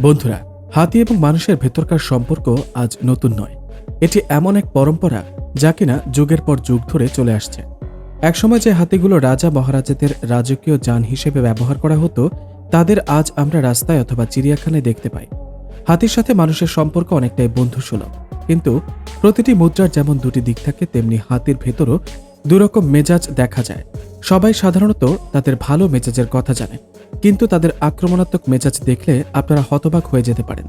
বন্ধুরা, হাতি এবং মানুষের ভেতরকার সম্পর্ক আজ নতুন নয়। এটি এমন এক পরম্পরা যা কিনা যুগের পর যুগ ধরে চলে আসছে। একসময় যে হাতিগুলো রাজা মহারাজাদের রাজকীয় যান হিসেবে ব্যবহার করা হতো, তাদের আজ আমরা রাস্তায় অথবা চিড়িয়াখানায় দেখতে পাই। হাতির সাথে মানুষের সম্পর্ক অনেকটাই বন্ধুসুলভ। কিন্তু প্রতিটি মুদ্রার যেমন দুটি দিক থাকে, তেমনি হাতির ভেতরও দুরকম মেজাজ দেখা যায়। সবাই সাধারণত তাদের ভালো মেজাজের কথা জানে কিন্তু তাদের আক্রমণাত্মক মেজাজ দেখলে আপনারা হতবাক হয়ে যেতে পারেন।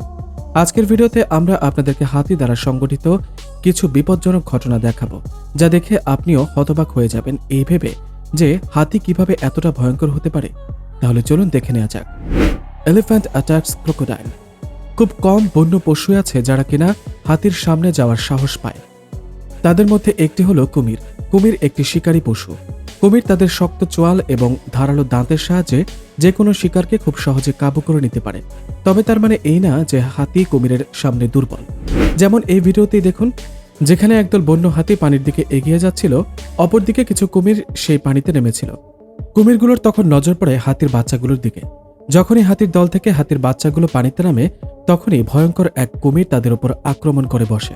আজকের ভিডিওতে আমরা আপনাদেরকে হাতি দ্বারা সংগঠিত কিছু বিপজ্জনক ঘটনা দেখাবো, যা দেখে আপনিও হতবাক হয়ে যাবেন এই ভেবে যে হাতি কীভাবে এতটা ভয়ঙ্কর হতে পারে। তাহলে চলুন দেখে নেওয়া যাক। এলিফ্যান্ট অ্যাটাকস ক্রোকোডাইল খুব কম বন্য পশু আছে যারা কিনা হাতির সামনে যাওয়ার সাহস পায়। তাদের মধ্যে একটি হলো কুমির। কুমির একটি শিকারী পশু। কুমির তাদের শক্ত চোয়াল এবং ধারালো দাঁতের সাহায্যে যে কোনো শিকারকে খুব সহজে কাবু করে নিতে পারে। তবে তার মানে এই না যে হাতি কুমিরের সামনে দুর্বল। যেমন এই ভিডিওতেই দেখুন, যেখানে একদল বন্য হাতি পানির দিকে এগিয়ে যাচ্ছিল, অপরদিকে কিছু কুমির সেই পানিতে নেমেছিল। কুমিরগুলোর তখন নজর পড়ে হাতির বাচ্চাগুলোর দিকে। যখনই হাতির দল থেকে হাতির বাচ্চাগুলো পানিতে নামে, তখনই ভয়ঙ্কর এক কুমির তাদের উপর আক্রমণ করে বসে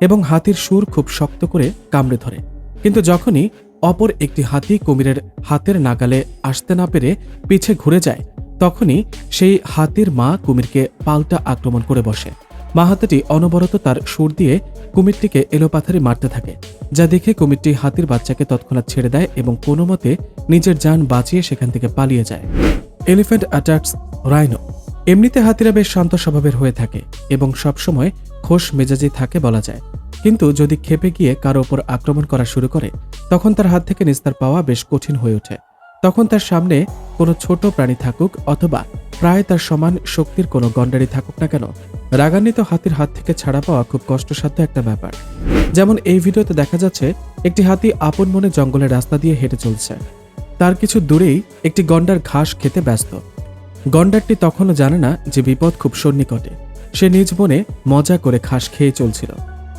এবং হাতির সুর খুব শক্ত করে কামড়ে ধরে। কিন্তু যখনই অপর একটি হাতি কুমিরের হাতের নাগালে আসতে না পেরে পিছে ঘুরে যায়। তখনই সেই হাতির মা কুমিরকে পাল্টা আক্রমণ করে বসে। মা হাতিটি অনবরত তার সুর দিয়ে কুমিরটিকে এলোপাথারে মারতে থাকে, যা দেখে কুমিরটি হাতির বাচ্চাকে তৎক্ষণাৎ ছেড়ে দেয় এবং কোনো মতে নিজের যান বাঁচিয়ে সেখান থেকে পালিয়ে যায়। এলিফ্যান্ট অ্যাটাকস রাইনো এমনিতে হাতিরা বেশ শান্ত স্বভাবের হয়ে থাকে এবং সবসময় খোশ মেজাজে থাকে বলা যায়। কিন্তু যদি খেপে গিয়ে কারও ওপর আক্রমণ করা শুরু করে, তখন তার হাত থেকে নিস্তার পাওয়া বেশ কঠিন হয়ে ওঠে। তখন তার সামনে কোনো ছোট প্রাণী থাকুক অথবা প্রায় তার সমান শক্তির কোনো গন্ডারি থাকুক না কেন, রাগান্বিত হাতির হাত থেকে ছাড়া পাওয়া খুব কষ্টসাধ্য একটা ব্যাপার। যেমন এই ভিডিওতে দেখা যাচ্ছে, একটি হাতি আপন মনে জঙ্গলের রাস্তা দিয়ে হেঁটে চলছে। তার কিছু দূরেই একটি গন্ডার ঘাস খেতে ব্যস্ত। গন্ডারটি তখনও জানে না যে বিপদ খুব সন্নিকটে। সে নিজ মনে মজা করে ঘাস খেয়ে চলছিল।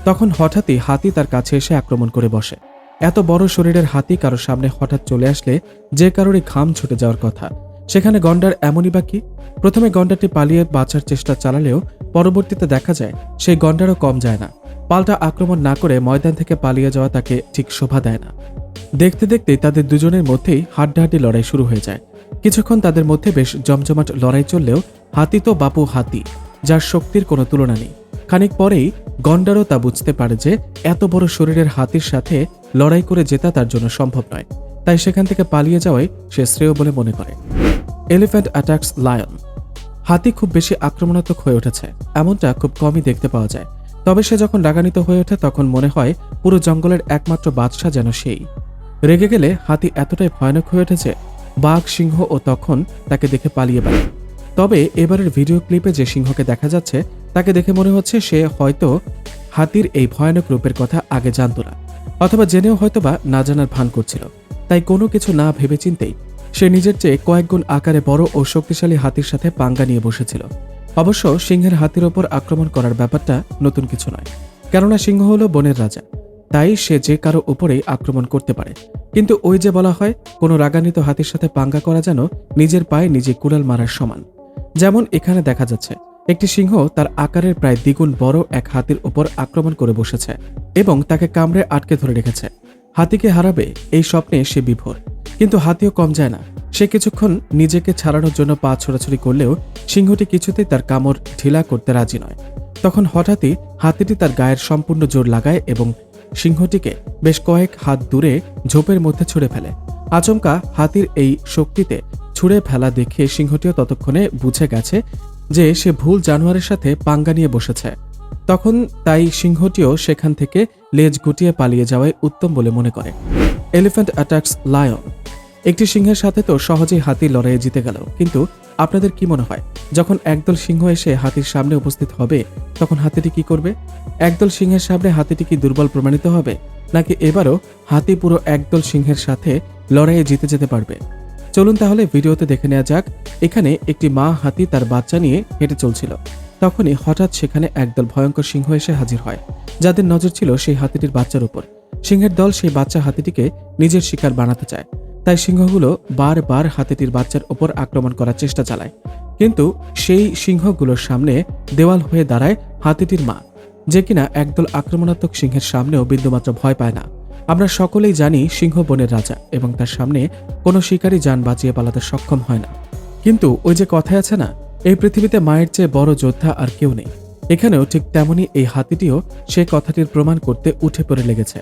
তখন হঠাৎই হাতি তার কাছে এসে আক্রমণ করে বসে। এত বড় শরীরের হাতি কারোর সামনে হঠাৎ চলে আসলে যে কারোরই ঘাম ছুটে যাওয়ার কথা। সেখানে গন্ডার এমনই বা কি? প্রথমে গন্ডারটি পালিয়ে বাঁচার চেষ্টা চালালেও পরবর্তীতে দেখা যায় সেই গন্ডারও কম যায় না। পাল্টা আক্রমণ না করে ময়দান থেকে পালিয়ে যাওয়া তাকে ঠিক শোভা দেয় না। দেখতে দেখতে তাদের দুজনের মধ্যেই হাড্ডাহাড্ডি লড়াই শুরু হয়ে যায়। কিছুক্ষণ তাদের মধ্যে বেশ জমজমাট লড়াই চললেও হাতি তো বাপু হাতি, যার শক্তির কোনো তুলনা নেই। খানিক পরেই গন্ডারও তা বুঝতে পারে যে এত বড় শরীরের হাতির সাথে লড়াই করে জেতা তার জন্য সম্ভব নয়। তাই সেখান থেকে পালিয়ে যাওয়াই সে শ্রেয় বলে মনে করে। এলিফ্যান্ট অ্যাটাকস লায়ন হাতি খুব বেশি আক্রমণাত্মক হয়ে উঠেছে। এমনটা খুব কমই দেখতে পাওয়া যায়। তবে সে যখন রাগান্বিত হয়ে ওঠে, তখন মনে হয় পুরো জঙ্গলের একমাত্র বাদশাহ যেন সেই। রেগে গেলে হাতি এতটাই ভয়ানক হয়ে উঠেছে বাঘ, সিংহ ও তখন তাকে দেখে পালিয়ে বেড়ায়। তবে এবারের ভিডিও ক্লিপে যে সিংহকে দেখা যাচ্ছে তাকে দেখে মনে হচ্ছে সে হয়তো হাতির এই ভয়ানক রূপের কথা আগে জানত না, অথবা জেনেও হয়তোবা না জানার ভান করছিল। তাই কোনো কিছু না ভেবেচিন্তেই সে নিজের চেয়ে কয়েকগুণ আকারে বড় ও শক্তিশালী হাতির সাথে পাঙ্গা নিয়ে বসেছিল। অবশ্য সিংহের হাতির ওপর আক্রমণ করার ব্যাপারটা নতুন কিছু নয়, কেননা সিংহ হল বনের রাজা। তাই সে যে কারও উপরেই আক্রমণ করতে পারে। কিন্তু ওই যে বলা হয়, কোনো রাগান্বিত হাতির সাথে পাঙ্গা করা যেন নিজের পায়ে নিজে কুড়াল মারার সমান। যেমন এখানে দেখা যাচ্ছে একটি সিংহ তার আকারের প্রায় দ্বিগুণ বড় এক হাতির উপর আক্রমণ করে বসেছে এবং তাকে কামড়ে আটকে ধরে রেখেছে। হাতিকে হারাবে এই স্বপ্নে সে বিভোর, কিন্তু হাতিও কম যায় না। সে কিছুক্ষণ নিজেকে ছাড়ানোর জন্য পা ছোড়াছড়ি করলেও সিংহটি কিছুতেই তার কামড় ঢিলা করতে রাজি নয়। তখন হঠাৎই হাতিটি তার গায়ের সম্পূর্ণ জোর লাগায় এবং সিংহটিকে বেশ কয়েক হাত দূরে ঝোপের মধ্যে ছুঁড়ে ফেলে। আচমকা হাতির এই শক্তিতে ছুঁড়ে ফেলা দেখে সিংহটিও ততক্ষণে বুঝে গেছে যে সে ভুল জানোয়ারের সাথে পাঙ্গা নিয়ে বসেছে। তখন তাই সিংহটিও সেখান থেকে লেজ গুটিয়ে পালিয়ে যাওয়াই উত্তম বলে মনে করে। এলিফ্যান্ট অ্যাটাকস লায়ন একটি সিংহের সাথে তো সহজেই হাতি লড়াইয়ে জিতে গেল। কিন্তু আপনাদের কি মনে হয়, যখন একদল সিংহ এসে হাতির সামনে উপস্থিত হবে, তখন হাতিটি কি করবে? একদল সিংহের সামনে হাতিটি কি দুর্বল প্রমাণিত হবে? নাকি এবারও হাতি পুরো একদল সিংহের সাথে লড়াইয়ে জিতে যেতে পারবে? চলুন তাহলে ভিডিওতে দেখে নেওয়া যাক, এখানে একটি মা হাতি তার বাচ্চা নিয়ে হেঁটে চলছিল। তখনই হঠাৎ সেখানে একদল ভয়ঙ্কর সিংহ এসে হাজির হয়, যাদের নজর ছিল সেই হাতিটির বাচ্চার উপর। সিংহের দল সেই বাচ্চা হাতিটিকে নিজের শিকার বানাতে চায়, তাই সিংহগুলো বারবার হাতিটির বাচ্চার ওপর আক্রমণ করার চেষ্টা চালায়। কিন্তু সেই সিংহগুলোর সামনে দেওয়াল হয়ে দাঁড়ায় হাতিটির মা, যে কিনা একদল আক্রমণাত্মক সিংহের সামনেও বিন্দুমাত্র ভয় পায় না। আমরা সকলেই জানি সিংহ বনের রাজা এবং তার সামনে কোনো শিকারী যান বাঁচিয়ে পালাতে সক্ষম হয় না। কিন্তু ওই যে কথায় আছে না, এই পৃথিবীতে মায়ের চেয়ে বড় যোদ্ধা আর কেউ নেই। এখানেও ঠিক তেমনই এই হাতিটিও সে কথাটির প্রমাণ করতে উঠে পড়ে লেগেছে।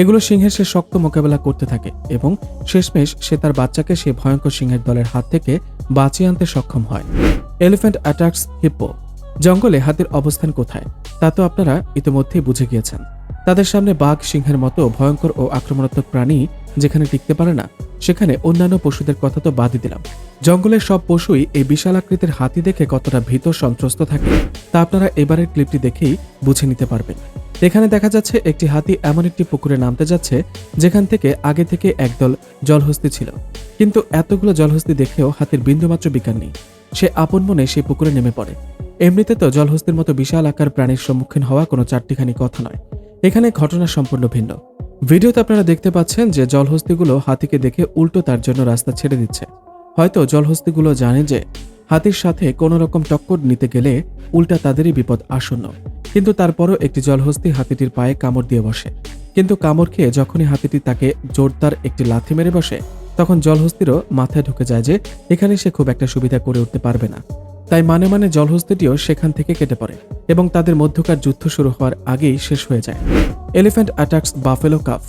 এগুলো সিংহের সে শক্ত মোকাবেলা করতে থাকে এবং শেষমেশ সে তার বাচ্চাকে সে ভয়ঙ্কর সিংহের দলের হাত থেকে বাঁচিয়ে আনতে সক্ষম হয়। এলিফ্যান্ট অ্যাটাকস হিপ্পো জঙ্গলে হাতির অবস্থান কোথায়, তা তো আপনারা ইতিমধ্যেই বুঝে গিয়েছেন। তাদের সামনে বাঘ সিংহের মতো ভয়ঙ্কর ও আক্রমণাত্মক প্রাণী যেখানে টিকতে পারে না, সেখানে অন্যান্য পশুদের কথা তো বাদই দিলাম। জঙ্গলের সব পশুই এই বিশাল আকৃতির হাতি দেখে কতটা ভীত সন্ত্রস্ত থাকে, তা আপনারা এবারের ক্লিপটি দেখেই বুঝে নিতে পারবেন। এখানে দেখা যাচ্ছে একটি হাতি এমন একটি পুকুরে নামতে যাচ্ছে, যেখান থেকে আগে থেকে একদল জলহস্তি ছিল। কিন্তু এতগুলো জলহস্তি দেখেও হাতির বিন্দুমাত্র বিজ্ঞান নেই। সে আপন মনে সেই পুকুরে নেমে পড়ে। এমনিতে তো জলহস্তির মতো বিশাল আকার প্রাণীর সম্মুখীন হওয়া কোনো চারটিখানি কথা নয়। এখানে ঘটনা সম্পূর্ণ ভিন্ন। ভিডিওতে আপনারা দেখতে পাচ্ছেন যে জলহস্তিগুলো হাতিকে দেখে উল্টো তার জন্য রাস্তা ছেড়ে দিচ্ছে। হয়তো জলহস্তিগুলো জানে যে হাতির সাথে কোনো রকম টক্কর নিতে গেলে উল্টা তাদেরই বিপদ আসন্ন। কিন্তু তারপরও একটি জলহস্তি হাতিটির পায়ে কামড় দিয়ে বসে। কিন্তু কামড় খেয়ে যখনই হাতিটি তাকে জোরদার একটি লাথি মেরে বসে, তখন জলহস্তিরও মাথায় ঢুকে যায় যে এখানে সে খুব একটা সুবিধা করে উঠতে পারবে না। তাই মানে মানে জলহস্তিটিও সেখান থেকে কেটে পড়ে এবং তাদের মধ্যকার যুদ্ধ শুরু হওয়ার আগেই শেষ হয়ে যায়। এলিফ্যান্ট অ্যাটাকস বাফেলো কাফ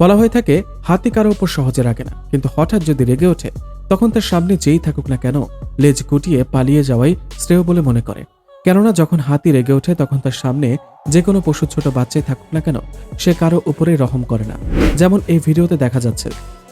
বলা হয়ে থাকে, হাতি কারও ওপর সহজে রাখে না, কিন্তু হঠাৎ যদি রেগে ওঠে, তখন তার সামনে যেই থাকুক না কেন, লেজ গুটিয়ে পালিয়ে যাওয়াই শ্রেয় বলে মনে করে। কেননা যখন হাতি রেগে ওঠে, তখন তার সামনে যে কোনো পশু ছোট বাচ্চাই থাকুক না কেন, সে কারও উপরে রহম করে না। যেমন এই ভিডিওতে দেখা যাচ্ছে,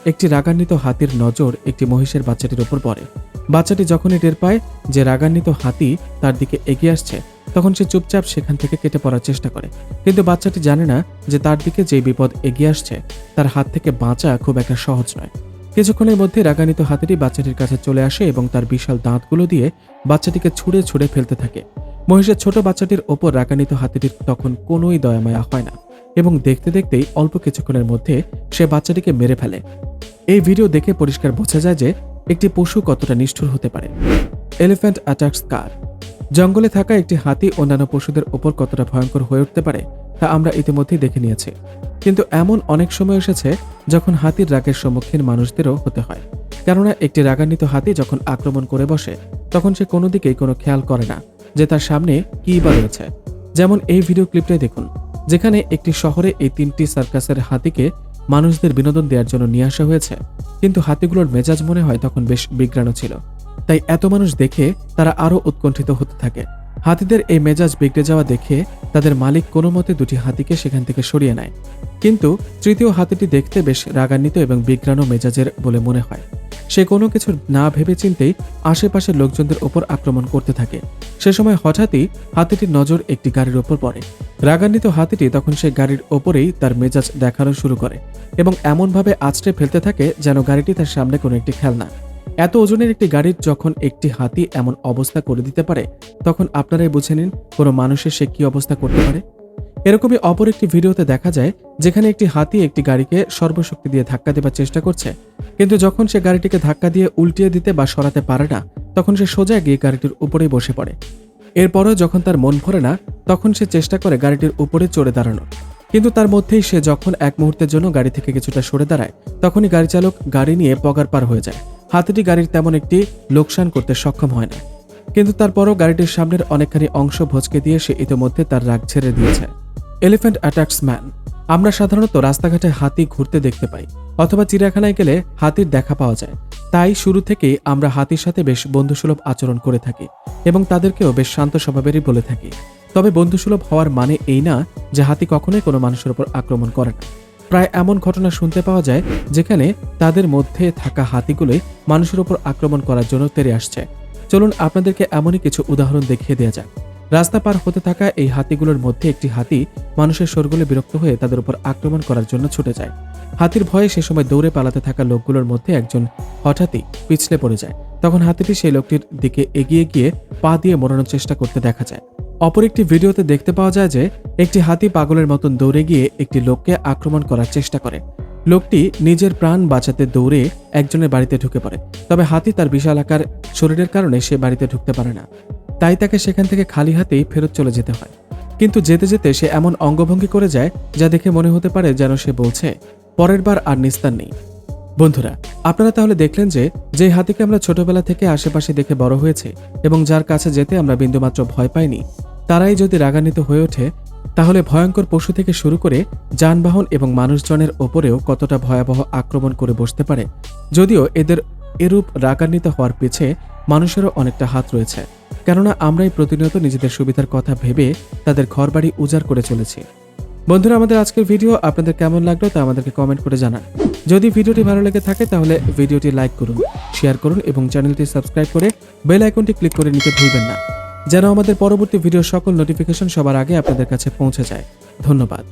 একটি রাগান্বিত হাতির নজর একটি মহিষের বাচ্চাটির ওপর পড়ে। বাচ্চাটি যখনই টের পায় যে রাগান্বিত হাতি তার দিকে এগিয়ে আসছে, তখন সে চুপচাপ সেখান থেকে কেটে পড়ার চেষ্টা করে। কিন্তু বাচ্চাটি জানে না যে তার দিকে যে বিপদ এগিয়ে আসছে, তার হাত থেকে বাঁচা খুব একটা সহজ নয়। কিছুক্ষণের মধ্যে রাগান্বিত হাতিটি বাচ্চাটির কাছে চলে আসে এবং তার বিশাল দাঁতগুলো দিয়ে বাচ্চাটিকে ছুঁড়ে ছুঁড়ে ফেলতে থাকে। মহিষের ছোট বাচ্চাটির ওপর রাগান্বিত হাতিটির তখন কোনোই দয়ামায়া হয় না এবং দেখতে দেখতেই অল্প কিছুক্ষণের মধ্যে সে বাচ্চাটিকে মেরে ফেলে। এই ভিডিও দেখে পরিষ্কার বোঝা যায় যে একটি পশু কতটা নিষ্ঠুর হতে পারে? এলিফ্যান্ট অ্যাটাকস কার? জঙ্গলে থাকা একটি হাতি অন্যান্য পশুদের ওপর কতটা ভয়ঙ্কর হয়ে উঠতে পারে, তা আমরা ইতিমধ্যেই দেখে নিয়েছি। কিন্তু এমন অনেক সময় এসেছে যখন হাতির রাগের সম্মুখীন মানুষদেরও হতে হয়। কেননা একটি রাগান্বিত হাতি যখন আক্রমণ করে বসে, তখন সে কোনো দিকেই কোনো খেয়াল করে না যে তার সামনে কী বা রয়েছে। যেমন এই ভিডিও ক্লিপটাই দেখুন, যেখানে একটি শহরে এই তিনটি সার্কাসের হাতিকে মানুষদের বিনোদন দেওয়ার জন্য নিয়ে আসা হয়েছে। কিন্তু হাতিগুলোর মেজাজ মনে হয় তখন বেশ বিজ্ঞানও ছিল। তাই এত মানুষ দেখে তারা আরও উৎকণ্ঠিত হতে থাকে। হাতিদের এই মেজাজ বিগড়ে যাওয়া দেখে তাদের মালিক কোনো মতে দুটি হাতিকে সেখান থেকে সরিয়ে নেয়। কিন্তু তৃতীয় হাতিটি দেখতে বেশ রাগান্বিত এবং বিগ্রানো মেজাজের বলে মনে হয়। সে কোনো কিছু না ভেবে চিন্তেই আশেপাশের লোকজনদের ওপর আক্রমণ করতে থাকে। সে সময় হঠাৎই হাতিটির নজর একটি গাড়ির ওপর পড়ে। রাগান্বিত হাতিটি তখন সেই গাড়ির ওপরেই তার মেজাজ দেখানো শুরু করে এবং এমনভাবে আছড়ে ফেলতে থাকে যেন গাড়িটি তার সামনে কোনো একটি খেলনা এত ওজনের একটি গাড়ির যখন একটি হাতি এমন অবস্থা করে দিতে পারে, তখন আপনারাই বুঝে নিন কোনো মানুষের সে কি অবস্থা করতে পারে। এরকমই অপর একটি ভিডিওতে দেখা যায়, যেখানে একটি হাতি একটি গাড়িকে সর্বশক্তি দিয়ে ধাক্কা দেবার চেষ্টা করছে। কিন্তু যখন সে গাড়িটিকে ধাক্কা দিয়ে উল্টিয়ে দিতে বা সরাতে পারে না, তখন সে সোজা গিয়ে গাড়িটির উপরেই বসে পড়ে। এরপরও যখন তার মন ভরে না, তখন সে চেষ্টা করে গাড়িটির উপরে চড়ে দাঁড়ানো কিন্তু তার মধ্যেই সে যখন এক মুহূর্তের জন্য গাড়ি থেকে কিছুটা সরে দাঁড়ায়, তখনই গাড়ি চালক গাড়ি নিয়ে পগার পার হয়ে যায়। হাতিটি গাড়ির তেমন একটি লোকসান করতে সক্ষম হয় না কিন্তু তারপরও গাড়িটির সামনের অনেকখানি অংশ ভচকে দিয়ে সে ইতিমধ্যে তার রাগ ছেড়ে দিয়েছে। এলিফ্যান্ট অ্যাটাকস ম্যান আমরা সাধারণত রাস্তাঘাটে হাতি ঘুরতে দেখতে পাই, অথবা চিড়িয়াখানায় গেলে হাতির দেখা পাওয়া যায়। তাই শুরু থেকেই আমরা হাতির সাথে বেশ বন্ধুসুলভ আচরণ করে থাকি এবং তাদেরকেও বেশ শান্ত স্বভাবেরই বলে থাকি। তবে বন্ধুসুলভ হওয়ার মানে এই না যে হাতি কখনোই কোনো মানুষের উপর আক্রমণ করে না। প্রায় এমন ঘটনা শুনতে পাওয়া যায় যেখানে তাদের মধ্যে থাকা হাতিগুলোই মানুষের উপর আক্রমণ করার জন্য তেরে আসছে। চলুন আপনাদেরকে এমনই কিছু উদাহরণ দেখিয়ে দেওয়া যাক। রাস্তা পার হতে থাকা এই হাতিগুলোর মধ্যে একটি হাতি মানুষের শোরগোলে বিরক্ত হয়ে তাদের উপর আক্রমণ করার জন্য ছুটে যায়। হাতির ভয়ে সে সময় দৌড়ে পালাতে থাকা লোকগুলোর মধ্যে একজন হঠাৎই পিছলে পড়ে যায়। তখন হাতিটি সেই লোকটির দিকে এগিয়ে গিয়ে পা দিয়ে মরানোর চেষ্টা করতে দেখা যায়। অপর একটি ভিডিওতে দেখতে পাওয়া যায় যে, একটি হাতি পাগলের মতন দৌড়ে গিয়ে একটি লোককে আক্রমণ করার চেষ্টা করে। লোকটি নিজের প্রাণ বাঁচাতে দৌড়ে একজনের বাড়িতে ঢুকে পড়ে। তবে হাতি তার বিশাল আকার শরীরের কারণে সে বাড়িতে ঢুকতে পারে না। তাই তাকে সেখান থেকে খালি হাতেই ফেরত চলে যেতে হয়। কিন্তু যেতে যেতে সে এমন অঙ্গভঙ্গি করে যায়, যা দেখে মনে হতে পারে যেন সে বলছে, পরের বার আর নিস্তার নেই। বন্ধুরা, আপনারা তাহলে দেখলেন যে যে হাতিকে আমরা ছোটবেলা থেকে আশেপাশে দেখে বড় হয়েছে এবং যার কাছে যেতে আমরা বিন্দুমাত্র ভয় পাইনি তারাই যদি রাগান্বিত হয়ে ওঠে, তাহলে ভয়ঙ্কর পশু থেকে শুরু করে যানবাহন এবং মানুষজনের ওপরেও কতটা ভয়াবহ আক্রমণ করে বসতে পারে, যদিও এদের এরূপ রাগান্বিত হওয়ার পিছে মানুষেরও অনেকটা হাত রয়েছে। কেননা আমরাই প্রতিনিয়ত নিজেদের সুবিধার কথা ভেবে তাদের ঘরবাড়ি উজাড় করে চলেছি। বন্ধুরা, আমাদের আজকের ভিডিও আপনাদের কেমন লাগল তা আমাদেরকে কমেন্ট করে জানান। যদি ভিডিওটি ভালো লেগে থাকে, তাহলে ভিডিওটি লাইক করুন, শেয়ার করুন এবং চ্যানেলটি সাবস্ক্রাইব করে বেল আইকনটি ক্লিক করে নিতে ভুলবেন না। যেন আমাদের পরবর্তী ভিডিও সকল নোটিফিকেশন সবার আগে আপনাদের কাছে পৌঁছে যায়। ধন্যবাদ।